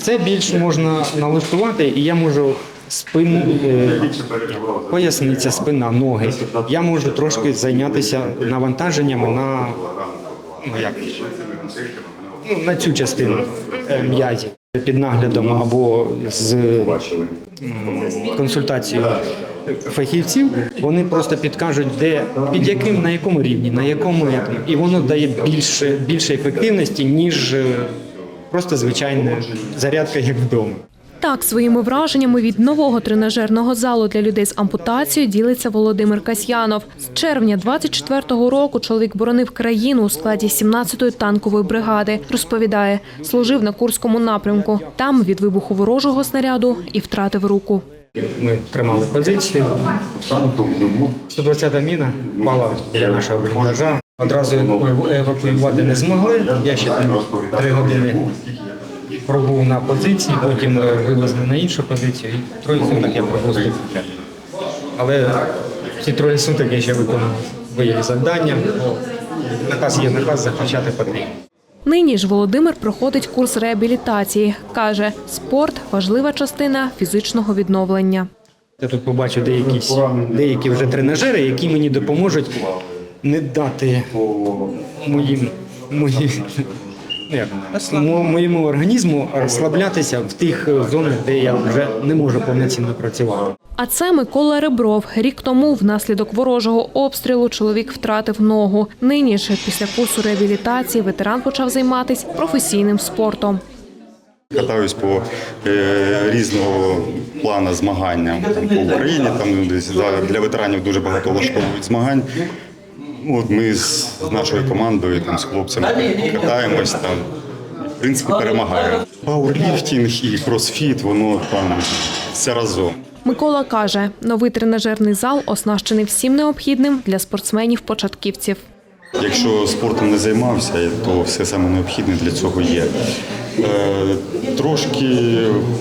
Це більш можна налаштувати, і я можу спин, е, поясниця, спина, ноги. Я можу трошки зайнятися навантаженнями на, ну, як, ну, на цю частину е, м'язів під наглядом або з консультацією фахівців. Вони просто підкажуть, де під яким, на якому рівні, на якому і воно дає більше, більше ефективності, ніж е, просто звичайна зарядка, як вдома. Так, своїми враженнями від нового тренажерного залу для людей з ампутацією ділиться Володимир Касьянов. З червня 24-го року чоловік боронив країну у складі 17-ї танкової бригади. Розповідає, служив на Курському напрямку. Там від вибуху ворожого снаряду і втратив руку. Ми тримали позицію. 120-та міна впала біля нашого бліндажа. Одразу евакуювати не змогли. Я ще там три години пробув на позиції, потім е, вивезли на іншу позицію. І троє суток я пробув з. Але ці троє суток я ще виконав бойові завдання. Наказ є наказ, захищати потрібно. Нині ж Володимир проходить курс реабілітації. Каже, спорт важлива частина фізичного відновлення. Я тут побачив деякі, деякі вже тренажери, які мені допоможуть не дати моїм, моїм, моєму організму розслаблятися в тих зонах, де я вже не можу повноцінно працювати. А це Микола Ребров. Рік тому, внаслідок ворожого обстрілу, чоловік втратив ногу. Нині ж, після курсу реабілітації, ветеран почав займатися професійним спортом. Катаюсь по е, різного плану змагання там, по Україні. Там десь за- для ветеранів дуже багато влаштовують змагань. Ну, От ми з, з нашою командою, там, з хлопцями катаємось там. В принципі, перемагаємо. Пауерліфтинг і кросфіт, воно там все разом. Микола каже, новий тренажерний зал оснащений всім необхідним для спортсменів-початківців. Якщо спортом не займався, то все саме необхідне для цього є. Е, трошки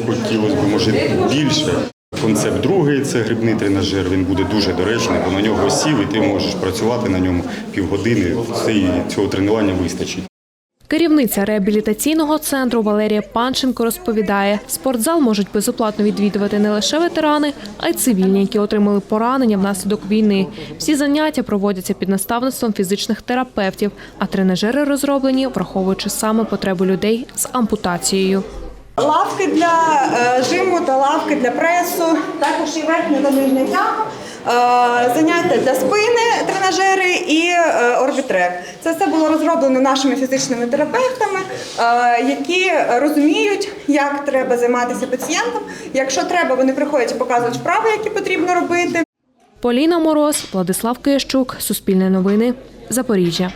хотілося б, може, більше. Концепт другий це грибний тренажер. Він буде дуже доречний, бо на нього сів, і ти можеш працювати на ньому півгодини. І цього тренування вистачить. Керівниця реабілітаційного центру Валерія Панченко розповідає, спортзал можуть безоплатно відвідувати не лише ветерани, а й цивільні, які отримали поранення внаслідок війни. Всі заняття проводяться під наставництвом фізичних терапевтів, а тренажери розроблені, враховуючи саме потреби людей з ампутацією. Лавки для е, жиму та лавки для пресу, також і верхня та нижня тяга, е, заняття для спини, тренажери і е, орбітрек. Це все було розроблено нашими фізичними терапевтами, які розуміють, як треба займатися пацієнтом. Якщо треба, вони приходять і показують вправи, які потрібно робити. Поліна Мороз, Владислав Киящук, Суспільне новини, Запоріжжя.